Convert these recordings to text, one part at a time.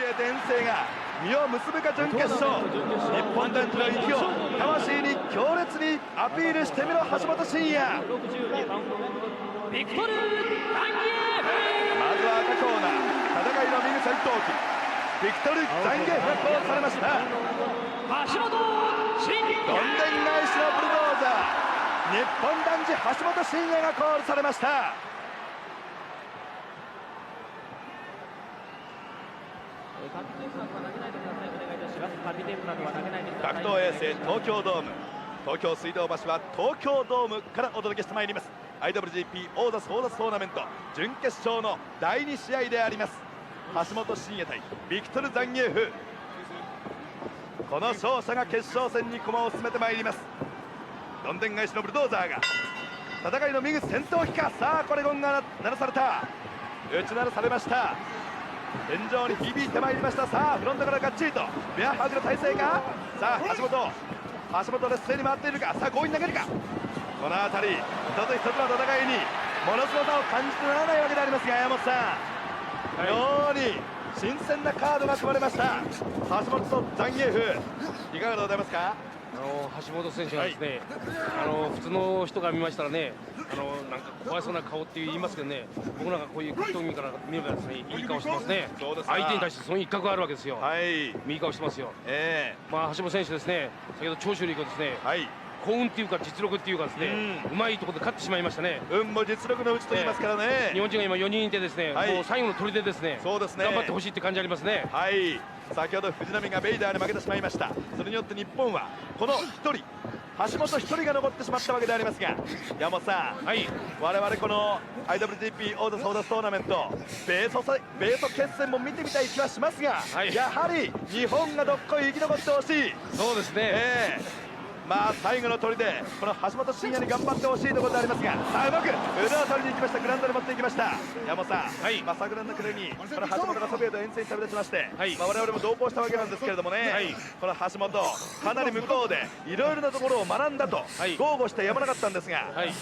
ビエト遠征が実を結ぶか準決勝。日本男児の息を魂に強烈にアピールしてみろ橋本真也。ビクトル・ダンイエまずは赤コーナー。戦いの右戦闘機ビクトル・ザンゲフがコールされました。橋本真どんでん返しのブルドーザー。日本男児橋本真也がコールされました。格闘衛星東京ドーム。東京水道橋は東京ドームからお届けしてまいります。IWGP オーダースオーダストーナメント。準決勝の第2試合であります。橋本真也対ビクトル・ザンギエフこの勝者が決勝戦に駒を進めてまいります。どんでん返しのブルドーザーが戦いの右戦闘機か。さあこれゴンが鳴らされた。打ち鳴らされました。天井に響いてまいりました。さあフロントからがっちりと。ベアハグの体勢が。さあ橋本。橋本劣勢に回っているか。さあ強引に投げるか。この辺り一つ一つの戦いにものすごさを感じてならないわけでありますが山本さん、妙に新鮮なカードが組まれました。橋本とザンギエフ。いかがでございますか？橋本選手がですね、あの普通の人が見ましたらね、あのなんか怖そうな顔って言いますけどね、僕なんかこういう格闘技から見ればですね、いい顔してますね。すか。相手に対してその一角があるわけですよ。はい。右顔してますよ。えまあ橋本選手ですね、先ほど長州力をですねえ、はい。幸運っていうか実力っていうかですね、ううまいところで勝ってしまいましたね。運も実力のうちと言いますからね、日本人が今4人いてですね、はい。もう最後の砦でですね、そうですね。頑張ってほしいって感じありますね。はい先ほど藤波がベイダーに負けてしまいました。それによって日本はこの1人橋本1人が残ってしまったわけでありますが。山本さんはい、我々この IWGP オーダーソーダストーナメント米ソさ米ソ決戦も見てみたい気はしますが、はい。やはり日本がどっこい生き残ってほしい。そうですね。ええまあ最後の砦この橋本真也に頑張ってほしいところでありますがさあうまく腕を取りに行きました。グラウンドに持っていきました。山本さん、はい。まあ、桜の暮れにこの橋本がソビエト遠征に旅立ちまして、はい。まあ、我々も同行したわけなんですけれどもね、はい。この橋本かなり向こうでいろいろなところを学んだと、はい。豪語してやまなかったんですが、はい、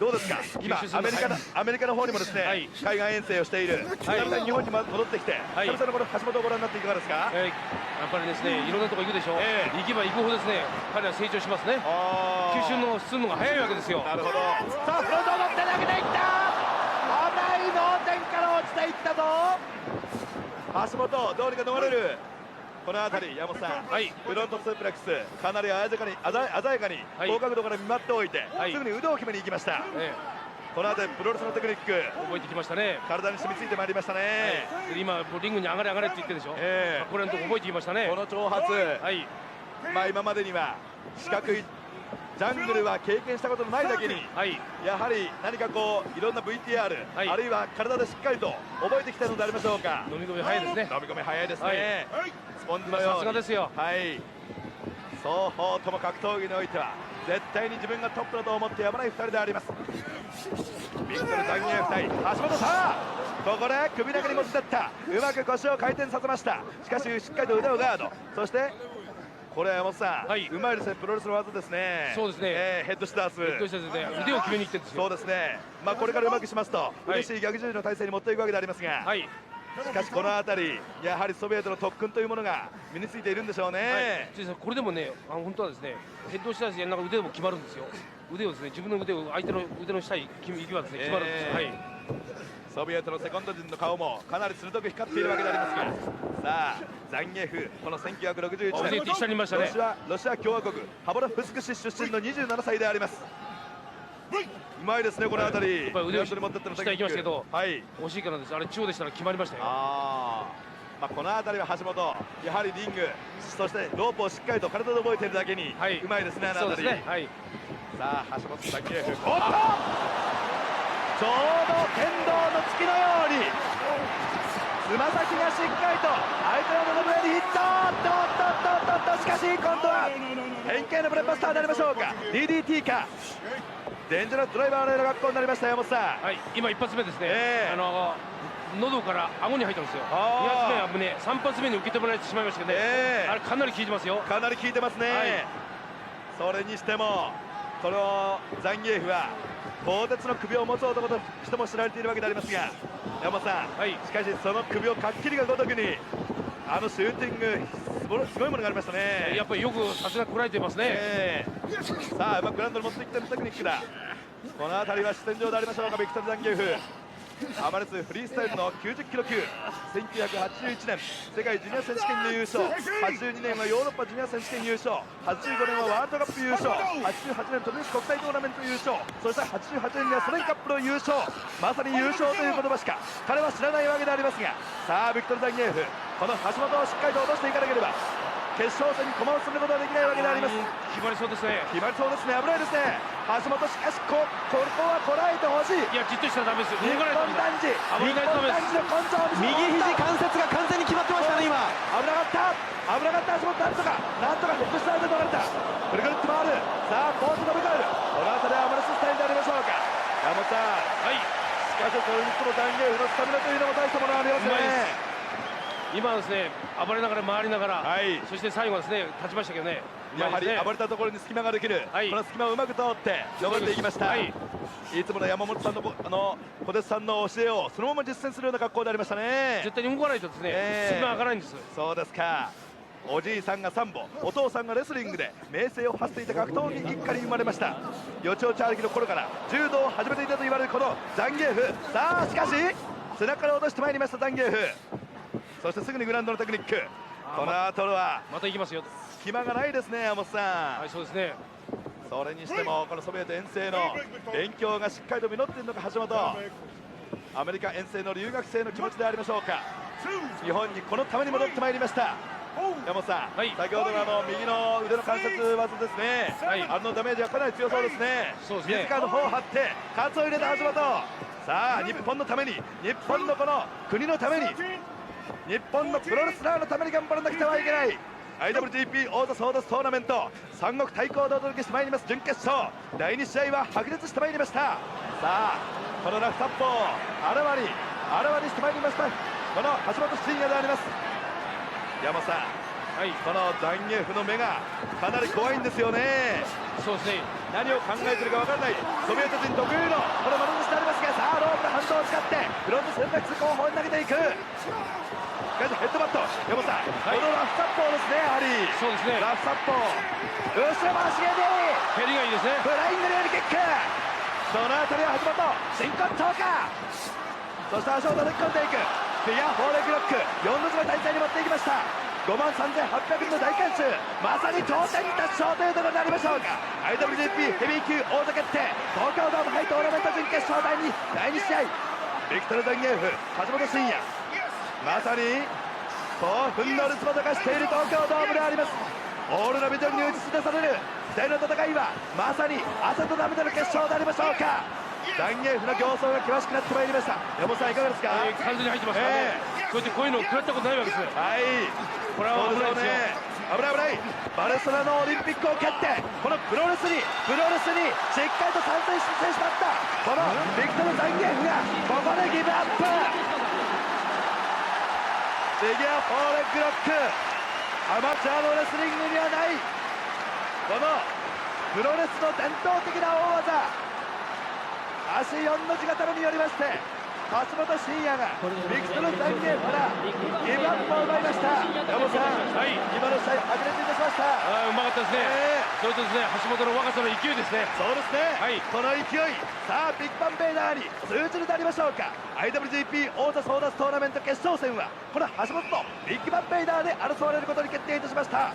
どうですか？今アメリカの、はいアメリカの方にもですね、はい。海外遠征をしている、久々に日本に戻ってきて、はい。久々のこの橋本をご覧になっていかがですか、えーやっぱりですね、いろんなとこ行くでしょ、ええ。行けば行くほどですね、彼は成長しますね。吸収のするのが早いわけですよ。なるほど。さあフロントを持って投げていった。甘い同点から落ちていったぞ。橋本どうにか逃れるこの辺り山本さん、はい。フロントスープレックス。かなり鮮やかに鮮やかにはい。高角度から見舞っておいて、はい。すぐに腕を決めに行きました。えこの辺りプロレスのテクニック。え覚えてきましたね。体に染みついてまいりましたね、で今、リングに上がれ上がれって言ってるでしょ、ええ。これのとこ覚えてきましたね。この挑発、はい、まあ今までには四角いジャングルは経験したことのないだけにはい、やはり何かこういろんな VTR、はい。あるいは体でしっかりと覚えてきたのでありましょうか。飲み込み早いですね。飲み込み早いですね、スポンジのように。さすがですよ。はい。双方とも格闘技においては絶対に自分がトップだと思ってやまない2人であります。ビクトル残ン2人橋本さあここで首投げに持ってった。うまく腰を回転させました。しかししっかりと腕をガード。そしてこれは山本さん、はいうまいですねプロレスの技ですねそうですねえーヘッドシタースどうしてですね、腕を決めに行ってるんですよ。そうですね、まあ、これからうまくしますと、い嬉しい逆十字の体勢に持っていくわけでありますが、はい、しかしこの辺り、やはりソビエトの特訓というものが身についているんでしょうね。はい、でこれでもね、あの本当はですね、ヘッドシタースやりながら腕も決まるんですよ。腕をですね、自分の腕を相手の腕の下に決めはですね、決まるんですよ。えーはい。ソビエトのセコンド陣の顔もかなり鋭く光っているわけでありますが、さあ、ザンギエフ、この1961あ腕年、ねロシアロシア共和国ハボロフスク市出身の27歳であります。うまいですね、この辺り。やっぱり腕をグラウンドに持ってっての下行きましたけどはい。惜しいからです。あれ中央でしたら決まりましたよ。あーまあ、この辺りは橋本、やはりリング、そしてロープをしっかりと体で覚えているだけに、はいうまいですね、あの辺り。ね。はい。さあ、橋本ザキエフ、おっとちょうど剣道の突きのように、つま先がしっかりと相手の喉上にヒット、おっとっとっとっと、しかし今度は変形のブレッバスターになりましょうか、DDT か、デンジャラスドライバーのような学校になりました、山本さん。はい。今一発目ですね。ええあの喉から顎に入ったんですよ。あー二発目は胸、三発目に受け止められてしまいましたけどね。ええあれかなり効いてますよ。かなり効いてますね、はいそれにしてもこのザンギエフは鋼鉄の首を持つ男としても知られているわけでありますが山本さん、はい。しかしその首をかっきりがごとくにあのシューティングすごいものがありましたね。やっぱりよくさすがこらえてますね、ええ。さあうまくグラウンドに持っていってるテクニックだこの辺りは視線上でありましょうかビクトル・ザンギエフアマレスフリースタイルの90キロ級。1981年世界ジュニア選手権で優勝。82年はヨーロッパジュニア選手権優勝。85年はワールドカップ優勝。88年トルネス国際トーナメント優勝。そして88年にはソ連カップの優勝。まさに優勝という言葉しか彼は知らないわけでありますが。さあビクトル・ザンギエフ。この橋本をしっかりと落としていかなければ。決勝戦に駒を進めることはできないわけであります。決まりそうですね。決まりそうですね。危ないですね橋本しかしこここはこらえてほしい。いやじっとしたらダメです動かない日本男児。の根性を見せ右肘関節が完全に決まってましたね今。危なかった。危なかった橋本なんとか。なんとかヘッドスタイルで取られた。ぐるぐるっと回る。さあポーズ飛び返るこの辺りはアマレススタイルでありましょうか。山本さん。はいしかしそれにしても断言のスタミナというのも大したものがありますね。今はですね暴れながら回りながら、はい。そして最後はですね立ちましたけどねやはいり暴れたところに隙間ができる、はい。この隙間をうまく通って登っていきました、はい。い、つもの山本さんのあの小手さんの教えをそのまま実践するような格好でありましたね。絶対に動かないとですね、ええ。隙間上がらないんです。そうですか。おじいさんがサンボお父さんがレスリングで名声を馳せていた格闘技一家に生まれました。よちよち歩きの頃から柔道を始めていたと言われるこのザンギエフさあしかし背中から落としてまいりましたザンギエフそしてすぐにグラウンドのテクニック。この後はまた行きますよ隙間がないですね山本さん、はいそうですね。それにしてもこのソビエト遠征の勉強がしっかりと実っているのか橋本。アメリカ遠征の留学生の気持ちでありましょうか。日本にこのために戻ってまいりました。山本さん、はい。先ほどのあの右の腕の関節技ですね、はい。あのダメージはかなり強そうですね。そうですね。自らの方を張ってカツを入れた橋本。さあ日本のために日本のこの国のために日本のプロレスラーのために頑張らなくてはいけない IWGP 王座争奪トーナメント三国対抗でお届けしてまいります準決勝。第2試合は白熱してまいりました。さあこのラフタッポをあらわにあらわにしてまいりました。この橋本真也であります。山本さんはい。このザンギエフの目がかなり怖いんですよね。そうですね。何を考えてるか分からない。ソビエト人特有のこの丸腰でありますがさあロープの反動を使ってフロント選択す後方に投げていくヘッドバット。山本さん、はい。このラフサッポーですねやはり。そうですね。ラフサッポー。後ろ回し蹴り蹴りがいいですね。フライングレールキック。その辺りは橋本真骨頂かそして足を叩き込んでいく。フィアフォーレグロック。4の字の体勢に持っていきました。5万3800人の大観衆。まさに頂点に達勝というところになりましょうか。IWGP ヘビー級王座決定。東京ドームハイトーナメント準決勝第 2, 第2試合。ビクトル・ザンギエフ橋本真也まさに興奮のるつぼとかしている東京ドームであります。オールのビジョンに映し出される2人の戦いはまさに朝と涙の決勝でありましょうか。ザンギエフの形相が険しくなってまいりました。山本さんいかがですか、えー完全に入ってますからね、こうやってこういうのを食らったことないわけですはい。これは危ないですよ。危ない危ない。バルセロナオリンピックを蹴ってこのプロレスにプロレスにしっかりと参戦してしまったこのビクトル・ザンギエフがここでギブアップフィギュアフォーレッグロック。アマチュアのレスリングにはない。このプロレスの伝統的な大技。足4の字型によりまして橋本真也がビクトル・ザンギエフからギブアップを奪いました。山本さん、はい。今の試合白熱いたしました。あーうまかったですね、えそれとですね橋本の若さの勢いですね。そうですね、はい。この勢い。さあビッグバンベイダーに通じるでありましょうか。IWGP 王座争奪トーナメント決勝戦はこの橋本とビッグバンベイダーで争われることに決定いたしました